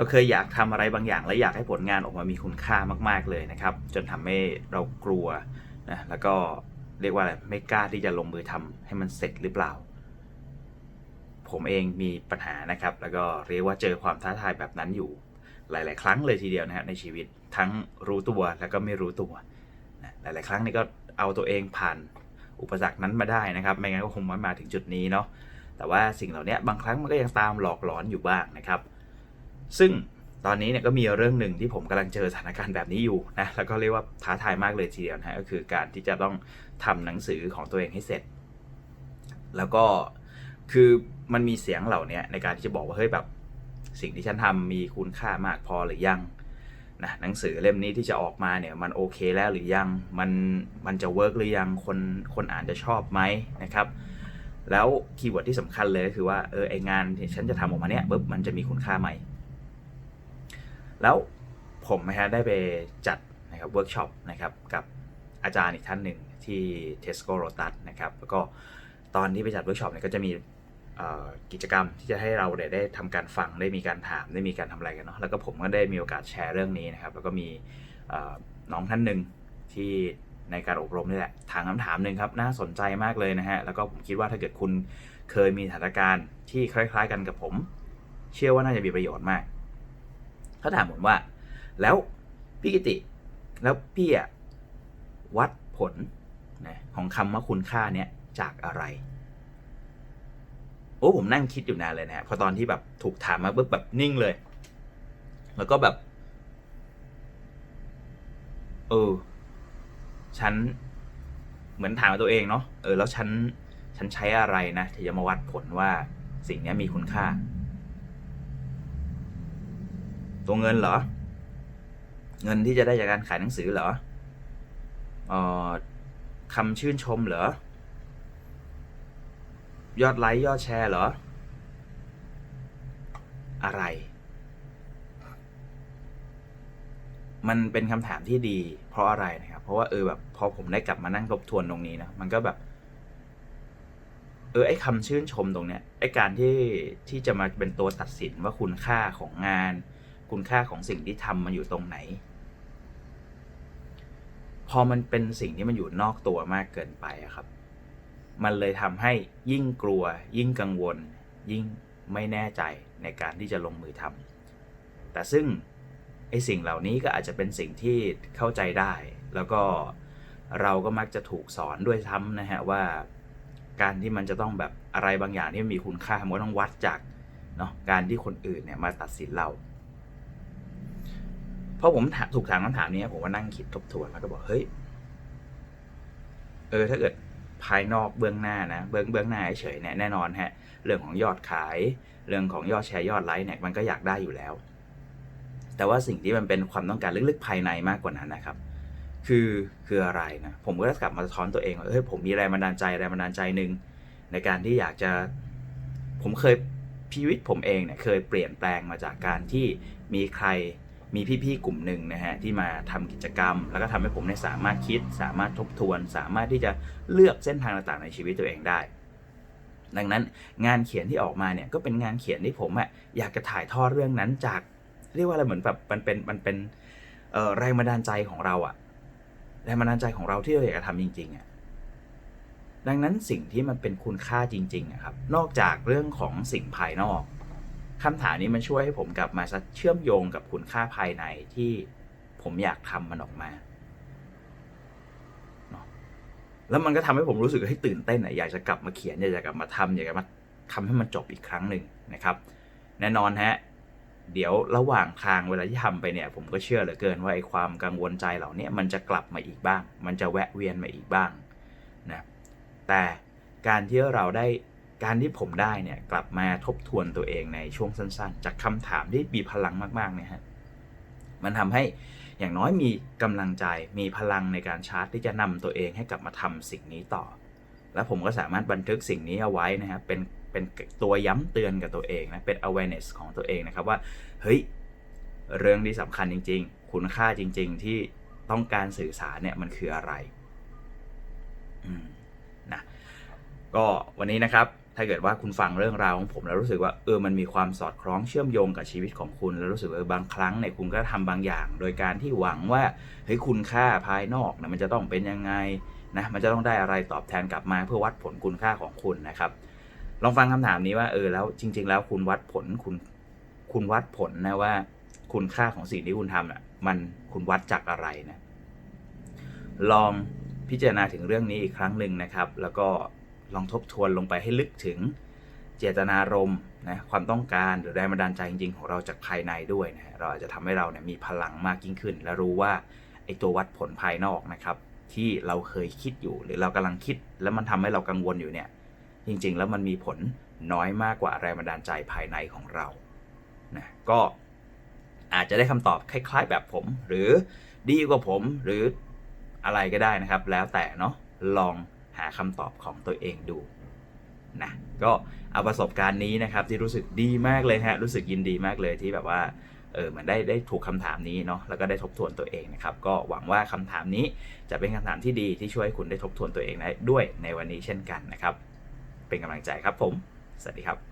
เราเคยอยากทำอะไรบางอย่าง และอยากให้ผลงานออกมามีคุณค่ามากๆเลยนะครับ จนทำให้เรากลัวนะแล้วก็เรียกว่าอะไรไม่กล้าที่จะลงมือทำให้มันเสร็จหรือเปล่า ผมเองมีปัญหานะครับ แล้วก็เรียกว่าเจอความท้าทายแบบนั้นอยู่ หลาย ๆ ครั้งเลยทีเดียวนะฮะในชีวิตทั้งรู้ตัวแล้วก็ไม่รู้ตัวนะหลาย ๆ ครั้งนี่ก็เอาตัวเองผ่านอุปสรรคนั้นมาได้นะครับ ไม่งั้นก็คงไม่มาถึงจุดนี้เนาะแต่ว่าสิ่งเหล่านี้บางครั้งมันก็ยังตามหลอกหลอนอยู่บ้างนะครับ ซึ่งตอนนี้เนี่ยก็มีเรื่องหนึ่งที่ผมกำลังเจอสถานการณ์แบบนี้อยู่นะแล้วก็เรียกว่าท้าทายมากเลยทีเดียวนะก็คือการที่จะต้องทำหนังสือของตัวเองให้เสร็จ แล้วก็คือมันมีเสียงเหล่านี้ในการที่จะบอกว่าเฮ้ยแบบสิ่งที่ฉันทำมีคุณค่ามากพอหรือยังนะหนังสือเล่มนี้ที่จะออกมาเนี่ยมันโอเคแล้วหรือยังมันมันจะเวิร์กหรือยังคนคนอ่านจะชอบไหมนะครับ แล้วคีย์เวิร์ดที่สำคัญเลยก็คือว่าเออไองานที่ฉันจะทำออกมาเนี่ยปุ๊บมันจะมีคุณค่าไหม แล้วผมนะฮะได้ไปจัดนะครับเวิร์กช็อปนะครับกับอาจารย์อีกท่านหนึ่งที่ Tesco Lotus นะครับแล้วก็ตอนที่ไปจัดเวิร์กช็อปเนี่ยก็จะมีกิจกรรมที่จะให้เราได้ได้ทำการฟังได้มีการถามได้มีการทำอะไรกันเนาะแล้วก็ผมก็ได้มีโอกาสแชร์เรื่องนี้นะครับ แล้วก็มีน้องท่านหนึ่งที่ในการอบรมนี่แหละถามคำถามหนึ่งครับน่าสนใจมากเลยนะฮะแล้วก็ผมคิดว่าถ้าเกิดคุณเคยมีสถานการณ์ที่คล้าย ๆ กันกับผม เชื่อว่าน่าจะมีประโยชน์มาก เขาถามผมว่า แล้วพี่กิติ แล้วพี่อะวัดผลนะของคำว่าคุณค่าเนี้ยจากอะไรโอ้ผมนั่งคิดอยู่นานเลยนะฮะพอตอนที่แบบถูกถามมาปุ๊บแบบนิ่งเลย แล้วก็แบบ เออ ฉันเหมือนถามตัวเองเนาะเออแล้วฉันฉันใช้อะไรนะที่จะมาวัดผลว่าสิ่งเนี้ยมีคุณค่า ตัวเงินเหรอ เงินที่จะได้จากการขายหนังสือเหรอออคำชื่นชมเหรอ ยอดไลค์ยอดแชร์เหรอ อะไร มันเป็นคำถามที่ดี เพราะอะไรนะครับ เพราะว่าเออแบบพอผมได้กลับมานั่งทบทวนตรงนี้นะ มันก็แบบ เออไอ้คำชื่นชมตรงเนี้ยไอ้การที่ที่จะมาเป็นตัวตัดสินว่าคุณค่าของงาน คุณค่าของสิ่งที่ทำมันอยู่ตรงไหน พอมันเป็นสิ่งที่มันอยู่นอกตัวมากเกินไปอะครับ มันเลยทำให้ยิ่งกลัว ยิ่งกังวล ยิ่งไม่แน่ใจในการที่จะลงมือทำแต่ซึ่งไอสิ่งเหล่านี้ก็อาจจะเป็นสิ่งที่เข้าใจได้ แล้วก็เราก็มักจะถูกสอนด้วยซ้ำนะฮะว่า การที่มันจะต้องแบบอะไรบางอย่างที่มีคุณค่ามันก็ต้องวัดจากเนาะการที่คนอื่นเนี่ยมาตัดสินเรา พราะผมถูกถามคำถามนี้ผมก็นั่งคิดทบทวนแล้วก็บอกเฮ้ยเออถ้าเกิดภายนอกเบื้องหน้านะเบื้องเบื้องหน้าเฉยเนี่ยแน่นอนฮะ เรื่องของยอดขาย เรื่องของยอดแชร์ยอดไลค์เนี่ยมันก็อยากได้อยู่แล้ว แต่ว่าสิ่งที่มันเป็นความต้องการลึกๆภายในมากกว่านั้นนะครับ คือคืออะไรนะผมก็กลับมาสะท้อนตัวเองว่าเฮ้ยผมมีแรงบันดาลใจแรงบันดาลใจหนึ่งในการที่อยากจะ ผมเคยชีวิตผมเองเนี่ยเคยเปลี่ยนแปลงมาจากการที่มีใคร มีพี่ๆกลุ่มหนึ่งนะฮะที่มาทำกิจกรรม แล้วก็ทำให้ผมเนี่ยสามารถคิด สามารถทบทวน สามารถที่จะเลือกเส้นทางต่างๆในชีวิตตัวเองได้ ดังนั้นงานเขียนที่ออกมาเนี่ยก็เป็นงานเขียนที่ผมอะอยากจะถ่ายทอดเรื่องนั้นจาก เรียกว่าอะไรเหมือนแบบมันเป็นมันเป็นแรงบันดาลใจของเราอะแรงบันดาลใจของเราที่เราอยากจะทำจริงๆอะดังนั้นสิ่งที่มันเป็นคุณค่าจริงๆอะครับ นอกจากเรื่องของสิ่งภายนอก คำถามนี้มันช่วยให้ผมกลับมาเชื่อมโยงกับคุณค่าภายในที่ผมอยากทำมันออกมา แล้วมันก็ทำให้ผมรู้สึกให้ตื่นเต้นอะอยากจะกลับมาเขียน อยากจะกลับมาทำอยากจะมาทำให้มันจบอีกครั้งหนึ่งนะครับ แน่นอนฮะ เดี๋ยวระหว่างทางเวลาที่ทำไปเนี่ย ผมก็เชื่อเหลือเกินว่าไอ้ความกังวลใจเหล่านี้มันจะกลับมาอีกบ้าง มันจะแวะเวียนมาอีกบ้างนะ แต่การที่เราได้ การที่ผมได้เนี่ยกลับมาทบทวนตัวเองในช่วงสั้น ๆ จากคำถามที่มีพลังมากๆเนี่ยฮะมันทำให้อย่างน้อยมีกำลังใจมีพลังในการชาร์จที่จะนำตัวเองให้กลับมาทำสิ่งนี้ต่อ แล้วผมก็สามารถบันทึกสิ่งนี้เอาไว้นะครับเป็นเป็นตัวย้ำเตือนกับตัวเองนะเป็น awareness ของตัวเองนะครับว่าเฮ้ยเรื่องที่สำคัญจริง ๆ คุณค่าจริง ๆ ที่ต้องการสื่อสารเนี่ยมันคืออะไรอืมนะก็วันนี้นะครับ ถ้าเกิดว่าคุณฟังเรื่องราวของผมแล้วรู้สึกว่าเออมันมีความสอดคล้องเชื่อมโยงกับชีวิตของคุณ แล้วรู้สึกว่าเออบางครั้งเนี่ยคุณก็ทำบางอย่าง โดยการที่หวังว่าเฮ้ยคุณค่าภายนอกนะมันจะต้องเป็นยังไงนะมันจะต้องได้อะไรตอบแทนกลับมาเพื่อวัดผลคุณค่าของคุณนะครับ ลองฟังคำถามนี้ว่าเออแล้วจริง ๆ แล้วคุณวัดผลคุณคุณวัดผลนะว่าคุณค่าของสิ่งที่คุณทำอะมันคุณวัดจากอะไรนะลองพิจารณาถึงเรื่องนี้อีกครั้งหนึ่งนะครับ แล้วก็ ลองทบทวนลงไปให้ลึกถึงเจตนารมณ์นะความต้องการหรือแรงบันดาลใจจริงๆ ของเราจากภายในด้วยนะเราอาจจะทำให้เราเนี่ยมีพลังมากยิ่งขึ้น และรู้ว่าไอ้ตัววัดผลภายนอกนะครับ ที่เราเคยคิดอยู่หรือเรากำลังคิด แล้วมันทำให้เรากังวลอยู่เนี่ยจริงๆ แล้วมันมีผลน้อยมากกว่าแรงบันดาลใจภายในของเรานะก็อาจจะได้คำตอบคล้าย ๆ แบบผม หรือดีกว่าผมหรืออะไรก็ได้นะครับ แล้วแต่เนาะลองาคำตอบของตัวเองดูนะก็เอาประสบการณ์นี้นะครับที่รู้สึกดีมากเลยฮะรู้สึกยินดีมากเลยที่แบบว่าเออเหมือนได้ได้ถูกคำถามนี้เนาะแล้วก็ได้ทบทวนตัวเองนะครับก็หวังว่าคำถามนี้จะเป็นคำถามที่ดีที่ช่วยให้คุณได้ทบทวนตัวเองได้ด้วยในวันนี้เช่นกันนะครับ เป็นกำลังใจครับผม สวัสดีครับ